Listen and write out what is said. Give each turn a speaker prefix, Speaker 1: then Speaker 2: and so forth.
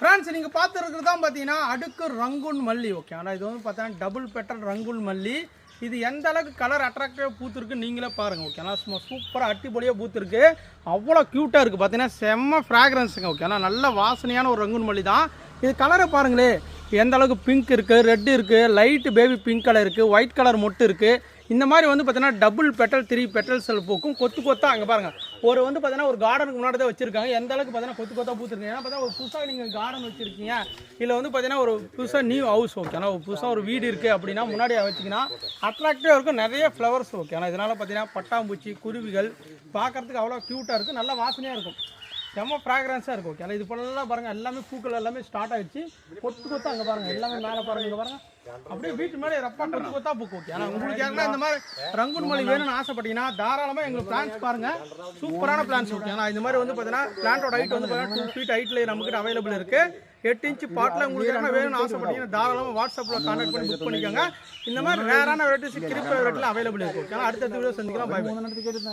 Speaker 1: Friends நீங்கள் பார்த்துருக்குறது தான் பார்த்தீங்கன்னா அடுக்கு ரங்குன் மல்லி ஓகே ஆனால் இது வந்து பார்த்தீங்கன்னா டபுள் பெட்டல் ரங்குன் மல்லி. இது எந்த அளவுக்கு கலர் அட்ராக்டிவாக பூத்துருக்கு நீங்களே பாருங்கள் ஓகே ஆனால் சும்மா சூப்பராக அட்டிப்பொடியாக பூத்துருக்கு. அவ்வளோ க்யூட்டாக இருக்குது பார்த்தீங்கன்னா செம்ம ஃப்ராக்ரன்ஸுங்க ஓகே ஆனால் நல்ல வாசனையான ஒரு ரங்குன் மல்லி தான். இது கலரை பாருங்களே எந்த அளவுக்கு பிங்க் இருக்குது ரெட் இருக்குது லைட்டு பேபி பிங்க் கலர் இருக்குது ஒயிட் கலர் மொட்டு இருக்குது இந்த மாதிரி வந்து பார்த்தீங்கன்னா டபுள் பெட்டல் த்ரீ பெட்டல் செல் பூக்கும். கொத்து கொத்தா அங்கே பாருங்கள் ஒரு வந்து பார்த்தீங்கன்னா ஒரு கார்டனுக்கு முன்னாடி தான் வச்சிருக்காங்க. எந்த அளவுக்கு பார்த்தீங்கன்னா கொத்து கொத்தா பூத்துருக்கு. ஏன்னா பார்த்தா ஒரு புதுசாக நீங்கள் கார்டன் வச்சிருக்கீங்க. இல்லை வந்து பார்த்தீங்கன்னா ஒரு புதுசாக நியூ ஹவுஸ் ஓகே ஒரு புதுசாக ஒரு வீடு இருக்குது அப்படின்னா முன்னாடி வச்சிங்கன்னா அட்ராக்டிவாக இருக்கும். நிறைய ஃப்ளவர்ஸ் ஓகே ஆனால் இதனால் பார்த்தீங்கன்னா பட்டாம்பூச்சி குருவிகள் பார்க்கறதுக்கு அவ்வளோ க்யூட்டாக இருக்கும் நல்ல வாசனையாக இருக்கும். செம்ம ஃப்ராக்ரன்ஸாக இருக்கும். ஓகே இது போலலாம் பாருங்கள் எல்லாமே பூக்கள் எல்லாமே ஸ்டார்ட் ஆயிடுச்சு. கொத்து கொத்தா அங்கே பாருங்கள் எல்லாமே மேலே பாருங்க இங்கே பாருங்க. அப்படியே வீட்டு மேலே ரப்பா கொத்து கொத்தா பூக்கும் ஓகே? ஆனால் உங்களுக்கு யாருன்னா இந்த மாதிரி ரங்குன் மொழி வேணும்னு ஆசைப்பட்டீங்கன்னா தாராளமாக எங்களுக்கு பிளான்ஸ் பாருங்க. சூப்பரான பிளான்ஸ் ஓகே? ஆனால் இந்த மாதிரி வந்து பார்த்தீங்கன்னா பிளான்ட்டோட ஹைட் வந்து பார்த்தீங்கன்னா டூ ஃபீட் ஹைட்டில் நம்மகிட்ட அவைலபிள் இருக்கு. எட்டு இன்ச்சு பாட்டில் உங்களுக்கு யாருன்னா வேணும்னு ஆசைப்பட்டீங்கன்னா தாராளமாக வாட்ஸ்அப்பில் கான்டாக்ட் பண்ணி புக் பண்ணிக்கோங்க. இந்த மாதிரி ரேரான வெரைட்டிஸ் கிரிப் வெரைட்டியில் அவைலபிள் இருக்கு ஓகே? ஆனால் அடுத்த வீடியோ சந்திக்கலாம். பாய்